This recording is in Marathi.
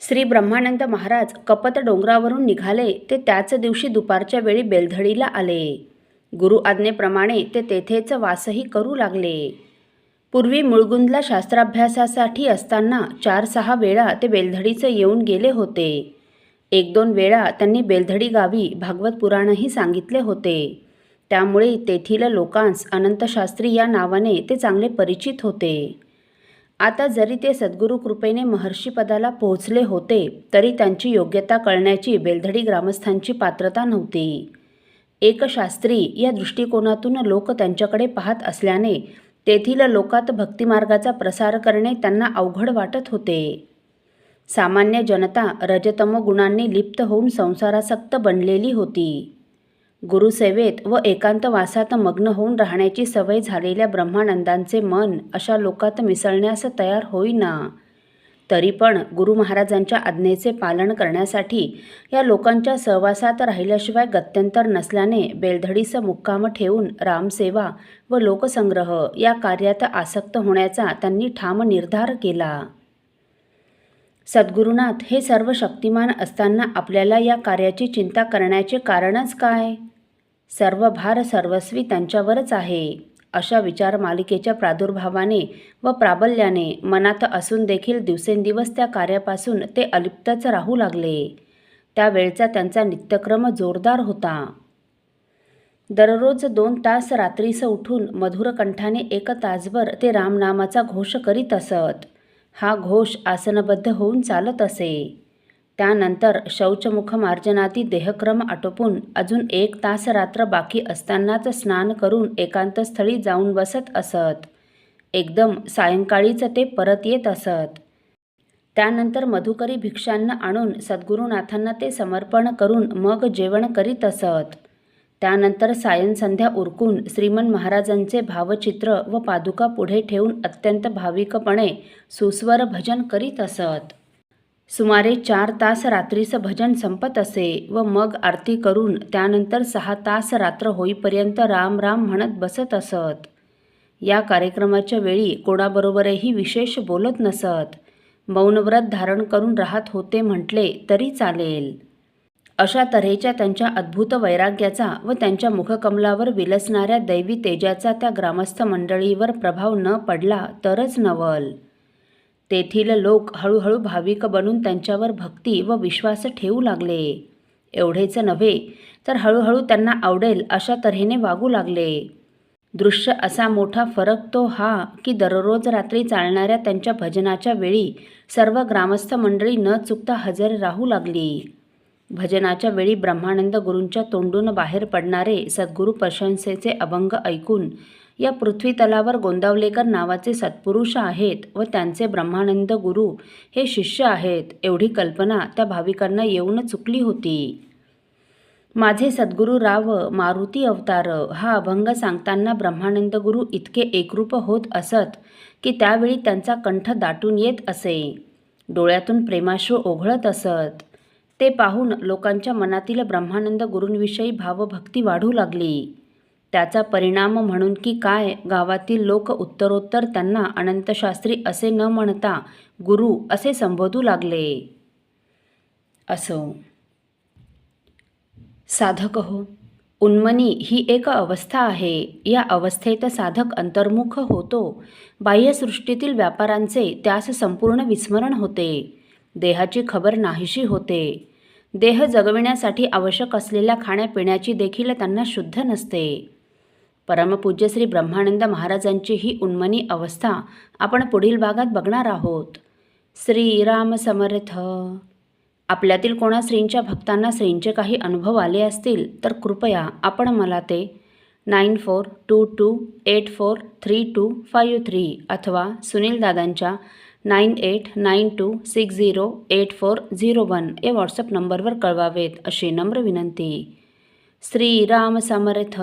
श्री ब्रह्मानंद महाराज कपत डोंगरावरून निघाले ते त्याच दिवशी दुपारच्या वेळी बेलधडीला आले. गुरु आज्ञेप्रमाणे ते तेथेच वासही करू लागले. पूर्वी मुळगुंदला शास्त्राभ्यासासाठी असताना चार सहा वेळा ते बेलधडीचं येऊन गेले होते. एक दोन वेळा त्यांनी बेलधडी गावी भागवत पुराणही सांगितले होते. त्यामुळे तेथील लोकांस अनंतशास्त्री या नावाने ते चांगले परिचित होते. आता जरी ते सद्गुरू कृपेने महर्षीपदाला पोहोचले होते तरी त्यांची योग्यता कळण्याची बेलधडी ग्रामस्थांची पात्रता नव्हती. एक शास्त्री या दृष्टिकोनातून लोक त्यांच्याकडे पाहत असल्याने तेथील लोकात भक्तिमार्गाचा प्रसार करणे त्यांना अवघड वाटत होते. सामान्य जनता रजतम गुणांनी लिप्त होऊन संसारासक्त बनलेली होती. गुरुसेवेत व एकांतवासात मग्न होऊन राहण्याची सवय झालेल्या ब्रह्मानंदांचे मन अशा लोकात मिसळण्यास तयार होईना. तरी पण गुरु महाराजांच्या आज्ञेचे पालन करण्यासाठी या लोकांच्या सहवासात राहिल्याशिवाय गत्यंतर नसल्याने बेलधडीस मुक्काम ठेवून रामसेवा व लोकसंग्रह या कार्यात आसक्त होण्याचा त्यांनी ठाम निर्धार केला. सद्गुरुनाथ हे सर्व शक्तिमान असताना आपल्याला या कार्याची चिंता करण्याचे कारणच काय? सर्व भार सर्वस्वी त्यांच्यावरच आहे. अशा विचार मालिकेच्या प्रादुर्भावाने व प्राबल्याने मनात असून देखील दिवसेंदिवस त्या कार्यापासून ते अलिप्तच राहू लागले. त्यावेळचा त्यांचा नित्यक्रम जोरदार होता. दररोज दोन तास रात्रीस उठून मधुरकंठाने एक तासभर ते रामनामाचा घोष करीत असत. हा घोष आसनबद्ध होऊन चालत असे. त्यानंतर शौचमुख मार्जनाती देहक्रम आटोपून अजून एक तास रात्र बाकी असतानाच स्नान करून एकांतस्थळी जाऊन बसत असत. एकदम सायंकाळीच ते परत येत असत. त्यानंतर मधुकरी भिक्षांना आणून सद्गुरुनाथांना ते समर्पण करून मग जेवण करीत असत. त्यानंतर सायनसंध्या उरकून श्रीमन महाराजांचे भावचित्र व पादुका पुढे ठेवून अत्यंत भाविकपणे सुस्वर भजन करीत असत. सुमारे चार तास रात्रीचं भजन संपत असे व मग आरती करून त्यानंतर सहा तास रात्र होईपर्यंत राम राम म्हणत बसत असत. या कार्यक्रमाच्या वेळी कोणाबरोबरही विशेष बोलत नसत. मौनव्रत धारण करून राहत होते म्हटले तरी चालेल. अशा तऱ्हेच्या त्यांच्या अद्भुत वैराग्याचा व त्यांच्या मुखकमलावर विलसणाऱ्या दैवी तेजाचा त्या ग्रामस्थ मंडळीवर प्रभाव न पडला तरच नवल. तेथील लोक हळूहळू भाविक बनून त्यांच्यावर भक्ती व विश्वास ठेवू लागले. एवढेच नव्हे तर हळूहळू त्यांना आवडेल अशा तऱ्हेने वागू लागले. दृश्य असा मोठा फरक तो हा की दररोज रात्री चालणाऱ्या त्यांच्या भजनाच्या वेळी सर्व ग्रामस्थ मंडळी न चुकता हजर राहू लागली. भजनाच्या वेळी ब्रह्मानंद गुरूंच्या तोंडून बाहेर पडणारे सद्गुरू प्रशंसेचे अभंग ऐकून या पृथ्वीतलावर गोंदावलेकर नावाचे सत्पुरुष आहेत व त्यांचे ब्रह्मानंद गुरु हे शिष्य आहेत एवढी कल्पना त्या भाविकांना येऊन चुकली होती. माझे सद्गुरू राव मारुती अवतार हा अभंग सांगताना ब्रह्मानंद गुरु इतके एकरूप होत असत की त्यावेळी त्यांचा कंठ दाटून येत असे. डोळ्यातून प्रेमाश्रू ओघळत असत. ते पाहून लोकांच्या मनातील ब्रह्मानंद गुरूंविषयी भावभक्ती वाढू लागली. त्याचा परिणाम म्हणून की काय गावातील लोक उत्तरोत्तर त्यांना अनंतशास्त्री असे न म्हणता गुरु असे संबोधू लागले. असो. साधक हो उन्मनी ही एक अवस्था आहे. या अवस्थेत साधक अंतर्मुख होतो. बाह्यसृष्टीतील व्यापारांचे त्यास संपूर्ण विस्मरण होते. देहाची खबर नाहीशी होते. देह जगविण्यासाठी आवश्यक असलेल्या खाण्यापिण्याची देखील त्यांना शुद्ध नसते. परमपूज्य श्री ब्रह्मानंद महाराजांची ही उन्मनी अवस्था आपण पुढील भागात बघणार आहोत. श्रीराम समर्थ. आपल्यातील कोणा श्रींच्या भक्तांना श्रींचे काही अनुभव आले असतील तर कृपया आपण मला ते nine four two two eight four three two five three अथवा सुनील दादांच्या nine eight nine two six zero eight four zero one या व्हॉट्सअप नंबरवर कळवावेत अशी नम्र विनंती. श्रीराम समर्थ.